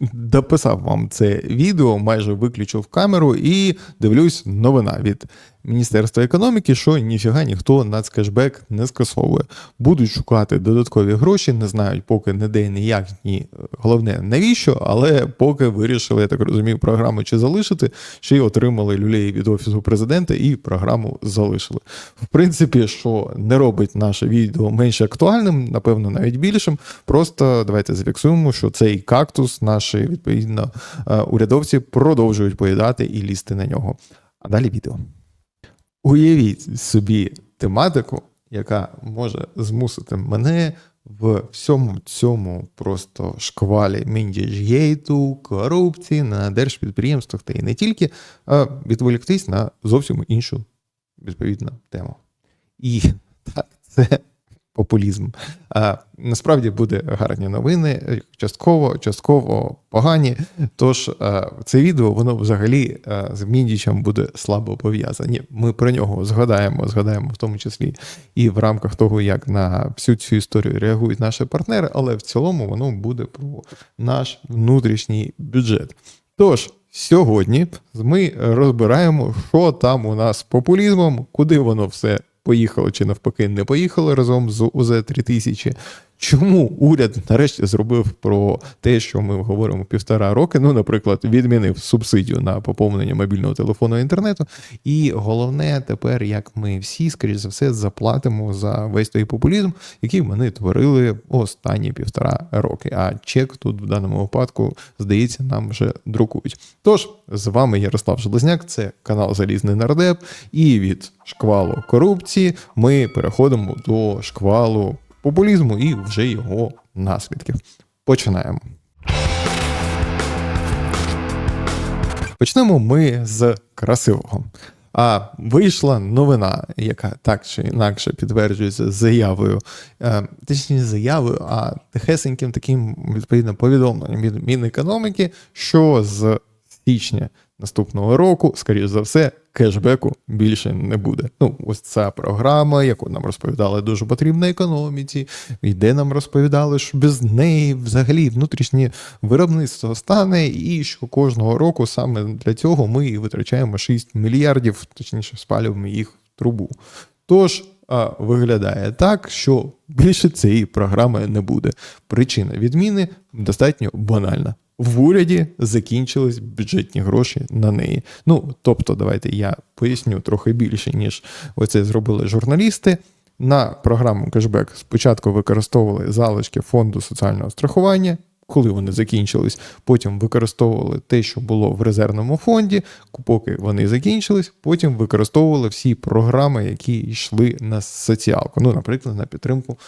дописав вам це відео, майже виключив камеру і дивлюсь новина від Міністерства економіки, що ніфіга ніхто нацкешбек не скасовує. Будуть шукати додаткові гроші, не знають поки не де, ні ні головне навіщо, але поки вирішили, я так розумію, програму чи залишити, ще й отримали люлей від офісу президента і програму залишили. В принципі, що не робить наше відео менш актуальним, напевно, навіть більшим. Просто давайте зафіксуємо, що цей кактус наші відповідно е, урядовці продовжують поїдати і лізти на нього. А далі відео. Уявіть собі тематику, яка може змусити мене в всьому цьому просто шквалі міндіжгейту, корупції на держпідприємствах та і не тільки, а відволіктись на зовсім іншу відповідну тему. І так, це популізм. А насправді буде гарні новини, частково, частково погані. Тож це відео воно взагалі з Міндічем буде слабо пов'язані. Ми про нього згадаємо, згадаємо в тому числі і в рамках того, як на всю цю історію реагують наші партнери, але в цілому воно буде про наш внутрішній бюджет. Тож. Сьогодні ми розбираємо, що там у нас з популізмом, куди воно все поїхало чи навпаки не поїхало разом з УЗ 3000 Чому уряд нарешті зробив про те, що ми говоримо півтора роки? Ну, наприклад, відмінив субсидію на поповнення мобільного телефону і інтернету. І головне тепер, як ми всі, скоріш за все, заплатимо за весь той популізм, який вони творили останні півтора роки. А чек тут в даному випадку, здається, нам вже друкують. Тож з вами Ярослав Железняк, це канал Залізний Нардеп, і від шквалу корупції ми переходимо до шквалу популізму і вже його наслідків. Починаємо. Почнемо ми з красивого. А вийшла новина, яка так чи інакше підтверджується заявою, е, точніше заявою, а тихесеньким таким відповідно повідомленням від Мінекономіки, що з січня наступного року, скоріш за все, кешбеку більше не буде. Ну, ось ця програма, яку нам розповідали, дуже потрібна економіці, і де нам розповідали, що без неї взагалі внутрішнє виробництво стане, і що кожного року саме для цього ми і витрачаємо 6 мільярдів, точніше, спалюємо їх в трубу. Тож. А виглядає так, що більше цієї програми не буде. Причина відміни достатньо банальна в уряді закінчились бюджетні гроші на неї. Ну тобто, давайте я поясню трохи більше, ніж оце зробили журналісти. На програму кешбек спочатку використовували залишки фонду соціального страхування. Коли вони закінчились, потім використовували те, що було в резервному фонді, поки вони закінчились, потім використовували всі програми, які йшли на соціалку. Ну, наприклад, на підтримку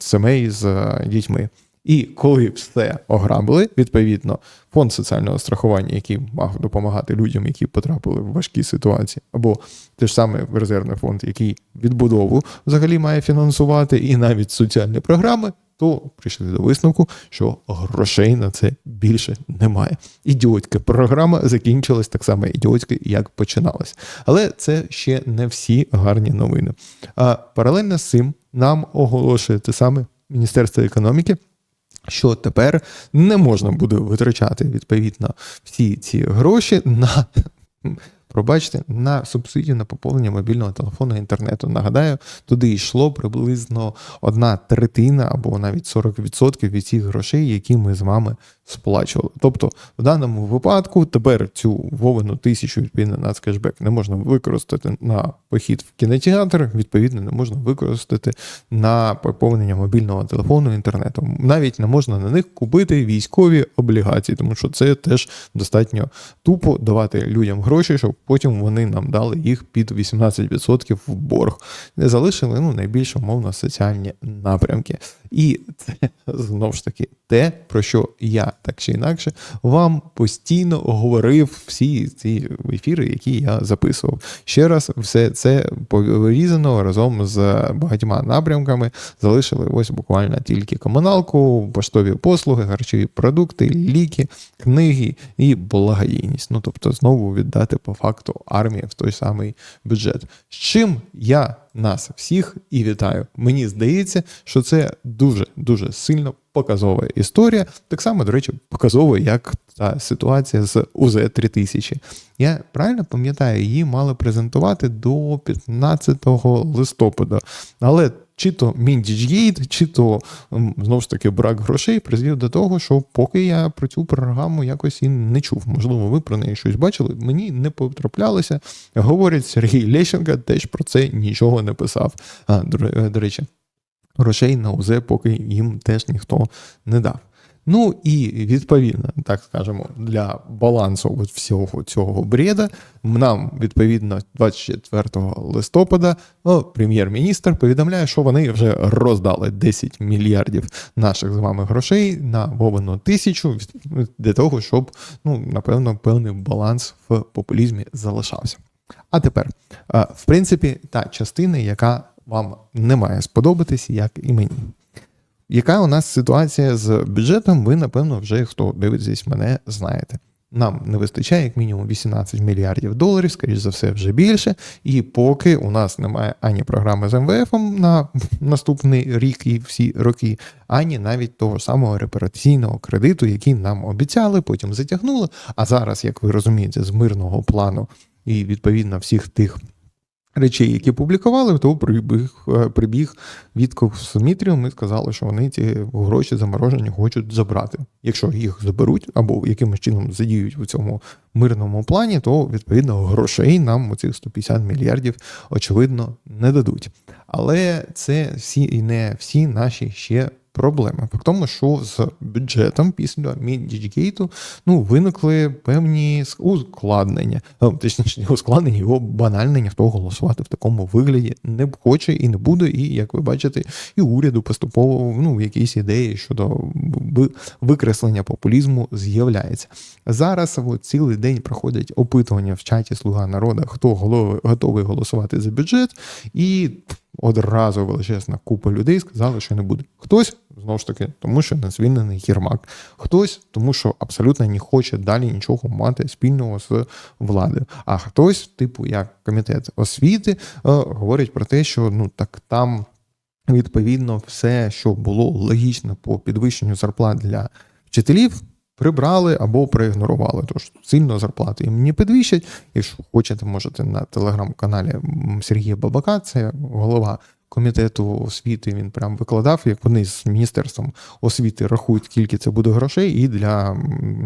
сімей з е, дітьми. І коли все ограбили, відповідно, фонд соціального страхування, який мав допомагати людям, які потрапили в важкі ситуації, або те ж саме резервний фонд, який відбудову взагалі має фінансувати, і навіть соціальні програми, то прийшли до висновку, що грошей на це більше немає. Ідіотська програма закінчилась так само ідіотська, як починалась. Але це ще не всі гарні новини. А паралельно з цим нам оголошує те саме Міністерство економіки що тепер не можна буде витрачати відповідно всі ці гроші на пробачте, на субсидію на поповнення мобільного телефону інтернету. Нагадаю, туди йшло приблизно одна третина або навіть 40% від цих грошей, які ми з вами сплачували. Тобто, в даному випадку тепер цю вовину тисячу відповідно нацкешбек не можна використати на похід в кінотеатр, відповідно, не можна використати на поповнення мобільного телефону інтернету. Навіть не можна на них купити військові облігації, тому що це теж достатньо тупо давати людям гроші, щоб потім вони нам дали їх під 18% в борг. Не залишили ну, найбільш умовно соціальні напрямки. І це знову ж таки те, про що я так чи інакше вам постійно говорив всі ці ефіри, які я записував. Ще раз, все це порізано разом з багатьма напрямками. Залишили ось буквально тільки комуналку, поштові послуги, харчові продукти, ліки, книги і благодійність. Ну тобто, знову віддати по факту армії в той самий бюджет. З чим я нас всіх і вітаю. Мені здається, що це дуже дуже сильно показова історія. Так само, до речі, показова, як та ситуація з УЗ 3000. Я правильно пам'ятаю, її мали презентувати до 15 листопада, але. Чи то Міндічгейт, чи то знову ж таки брак грошей призвів до того, що поки я про цю програму якось і не чув. Можливо, ви про неї щось бачили. Мені не потраплялося. Говорять, Сергій Лещенка теж про це нічого не писав. А, до, до речі, грошей на УЗ поки їм теж ніхто не дав. Ну і відповідно, так скажемо, для балансу всього цього бреда нам відповідно 24 листопада ну, прем'єр-міністр повідомляє, що вони вже роздали 10 мільярдів наших з вами грошей на Вовину тисячу для того, щоб ну напевно певний баланс в популізмі залишався. А тепер, в принципі, та частина, яка вам не має сподобатись, як і мені. Яка у нас ситуація з бюджетом? Ви, напевно, вже хто дивитесь мене, знаєте. Нам не вистачає як мінімум 18 мільярдів доларів, скоріш за все, вже більше. І поки у нас немає ані програми з МВФ на наступний рік і всі роки, ані навіть того самого репараційного кредиту, який нам обіцяли, потім затягнули. А зараз, як ви розумієте, з мирного плану і відповідно всіх тих речей, які публікували, то прибіг е, прибіг відкуп з Дмитрієм Ми сказали, що вони ці гроші заморожені хочуть забрати. Якщо їх заберуть або якимось чином задіють у цьому мирному плані, то відповідно грошей нам у цих 150 мільярдів очевидно не дадуть. Але це всі і не всі наші ще проблеми. В тому, що з бюджетом після Міндічгейту ну, виникли певні ускладнення, точніше, ускладнення його банальне, ніхто голосувати в такому вигляді не хоче і не буде. І як ви бачите, і уряду поступово ну, якісь ідеї щодо викреслення популізму з'являється. Зараз от, цілий день проходять опитування в чаті Слуга народу, хто готовий голосувати за бюджет, і одразу величезна купа людей сказали, що не буде. Хтось знову ж таки, тому що не звільнений Єрмак, хтось, тому що абсолютно не хоче далі нічого мати спільного з владою. А хтось, типу, як комітет освіти, е, говорить про те, що ну так там відповідно все, що було логічно по підвищенню зарплат для вчителів прибрали або проігнорували. Тож сильно зарплати їм не підвищать. Якщо хочете, можете на телеграм-каналі Сергія Бабака, це голова. Комітету освіти він прям викладав, як вони з міністерством освіти рахують, скільки це буде грошей, і для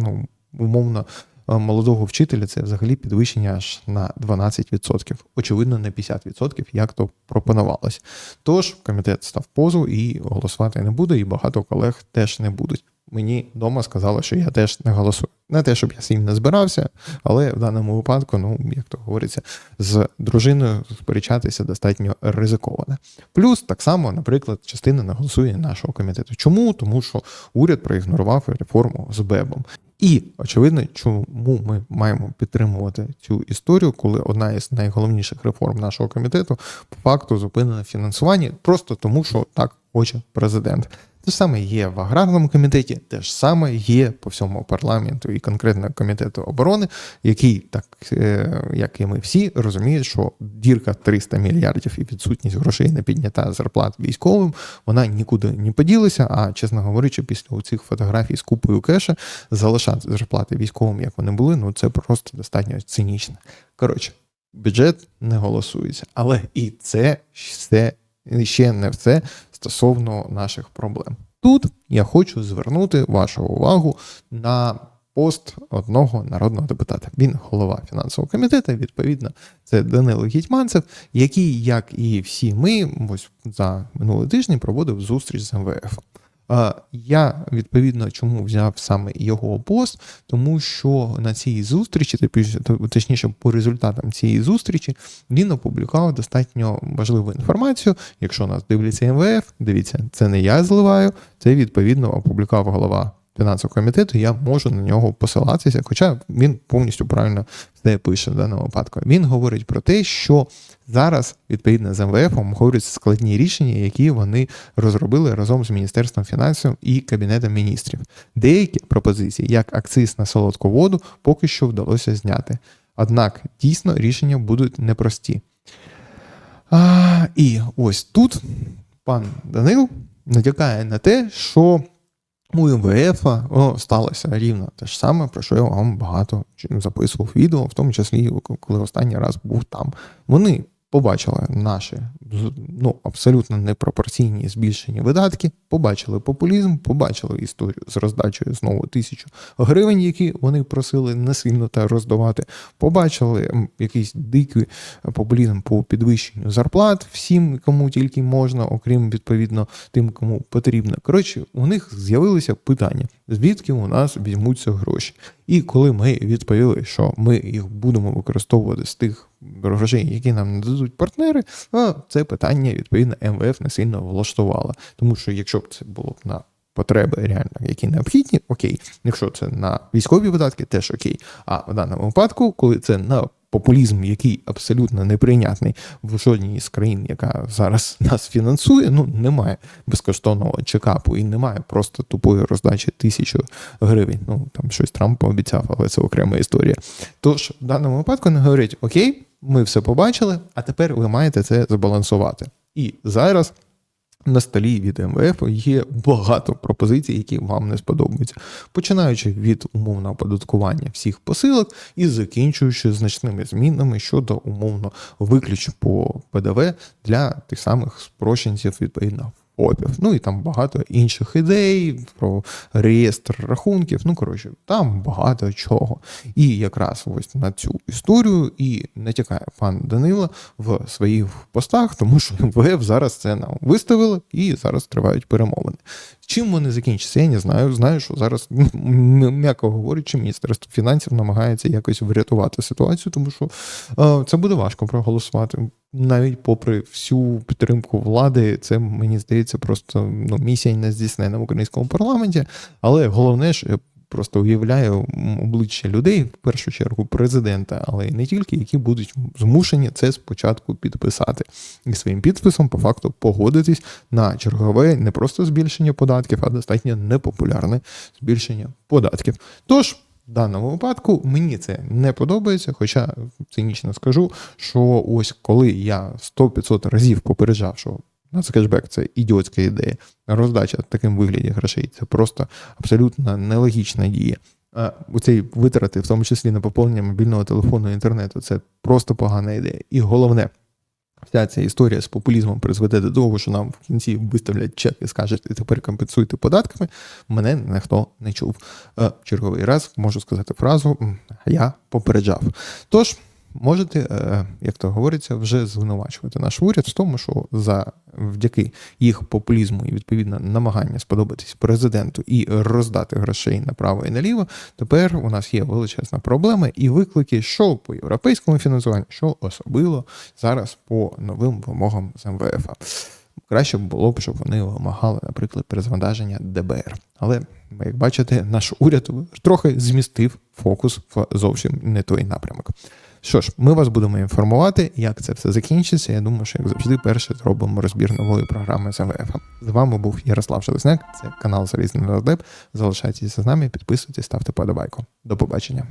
ну умовно молодого вчителя це взагалі підвищення аж на 12%. Очевидно, не 50%, як то пропонувалось. Тож комітет став позу і голосувати не буде, і багато колег теж не будуть мені вдома сказали, що я теж не голосую. Не те, щоб я сім не збирався, але в даному випадку, ну як то говориться, з дружиною сперечатися достатньо ризиковано. Плюс так само, наприклад, частина не голосує нашого комітету. Чому? Тому що уряд проігнорував реформу з БЕБом. І очевидно, чому ми маємо підтримувати цю історію, коли одна із найголовніших реформ нашого комітету по факту зупинена фінансування, просто тому, що так хоче президент. Те ж саме є в аграрному комітеті, те ж саме є по всьому парламенту і конкретно комітету оборони, який, так е, як і ми всі, розуміють, що дірка 300 мільярдів і відсутність грошей на підняття зарплат військовим, вона нікуди не поділася. А чесно говорячи, після цих фотографій з купою кеша залишати зарплати військовим, як вони були, ну це просто достатньо цинічно. Коротше, бюджет не голосується, але і це все ще не все стосовно наших проблем. Тут я хочу звернути вашу увагу на пост одного народного депутата. Він голова фінансового комітету, відповідно, це Данило Гітьманцев, який, як і всі ми, ось за минулий тиждень проводив зустріч з МВФ. Я відповідно чому взяв саме його пост, тому що на цій зустрічі, точніше, по результатам цієї зустрічі, він опублікував достатньо важливу інформацію. Якщо нас дивляться МВФ, дивіться, це не я зливаю, це відповідно опублікував голова фінансового комітету, я можу на нього посилатися, хоча він повністю правильно все пише в даному випадку. Він говорить про те, що зараз, відповідно з МВФ, говорять складні рішення, які вони розробили разом з Міністерством фінансів і Кабінетом міністрів. Деякі пропозиції, як акциз на солодку воду, поки що вдалося зняти. Однак дійсно рішення будуть непрості. А, і ось тут пан Данил натякає на те, що у МВФ о, сталося рівно те ж саме, про що я вам багато чи- записував відео, в тому числі, коли останній раз був там. Вони побачили наші ну, абсолютно непропорційні збільшені видатки, побачили популізм, побачили історію з роздачею знову тисячу гривень, які вони просили не сильно та роздавати. Побачили якийсь дикий популізм по підвищенню зарплат всім, кому тільки можна, окрім відповідно тим, кому потрібно. Коротше, у них з'явилися питання, звідки у нас візьмуться гроші. І коли ми відповіли, що ми їх будемо використовувати з тих грошей, які нам нададуть партнери, це питання відповідно МВФ не сильно влаштувало. Тому що якщо б це було б на потреби реально, які необхідні, окей. Якщо це на військові видатки, теж окей. А в даному випадку, коли це на популізм, який абсолютно неприйнятний в жодній з країн, яка зараз нас фінансує, ну немає безкоштовного чекапу і немає просто тупої роздачі тисячу гривень. Ну там щось Трамп пообіцяв, але це окрема історія. Тож в даному випадку вони говорять: Окей, ми все побачили, а тепер ви маєте це збалансувати. І зараз на столі від МВФ є багато пропозицій, які вам не сподобаються, починаючи від умовного оподаткування всіх посилок і закінчуючи значними змінами щодо умовно виключень по ПДВ для тих самих спрощенців відповідно. ФОПів. Ну і там багато інших ідей про реєстр рахунків. Ну коротше, там багато чого. І якраз ось на цю історію і натякає пан Данило в своїх постах, тому що МВФ зараз це нам виставили і зараз тривають перемовини. Чим вони закінчаться, я не знаю. Знаю, що зараз, м'яко говорячи, міністерство фінансів намагається якось врятувати ситуацію, тому що е, це буде важко проголосувати. Навіть попри всю підтримку влади, це мені здається просто ну, місія не здійснена в українському парламенті. Але головне ж, я просто уявляю обличчя людей, в першу чергу президента, але й не тільки, які будуть змушені це спочатку підписати і своїм підписом по факту погодитись на чергове не просто збільшення податків, а достатньо непопулярне збільшення податків. Тож. В даному випадку мені це не подобається, хоча цинічно скажу, що ось коли я 100-500 разів попереджав, що нацкешбек це ідіотська ідея, роздача в такому вигляді грошей це просто абсолютно нелогічна дія. А Оцей витрати, в тому числі на поповнення мобільного телефону і інтернету, це просто погана ідея. І головне, вся ця історія з популізмом призведе до того, що нам в кінці виставлять чек і скажуть, і тепер компенсуйте податками. Мене ніхто не чув. Е, Черговий раз можу сказати фразу я попереджав. Тож. Можете, е, як то говориться, вже звинувачувати наш уряд в тому, що завдяки їх популізму і відповідно намагання сподобатись президенту і роздати грошей направо і наліво. Тепер у нас є величезна проблема і виклики, що по європейському фінансуванню, що особливо зараз по новим вимогам з МВФ. Краще було б, щоб вони вимагали, наприклад, перезавантаження ДБР. Але, як бачите, наш уряд трохи змістив фокус в зовсім не той напрямок. Що ж, ми вас будемо інформувати, як це все закінчиться. Я думаю, що як завжди, перше зробимо розбір нової програми з МВФ. З вами був Ярослав Шелесняк, це канал Залізний Роздеп. Залишайтеся з нами, підписуйтесь, ставте подобайку. До побачення.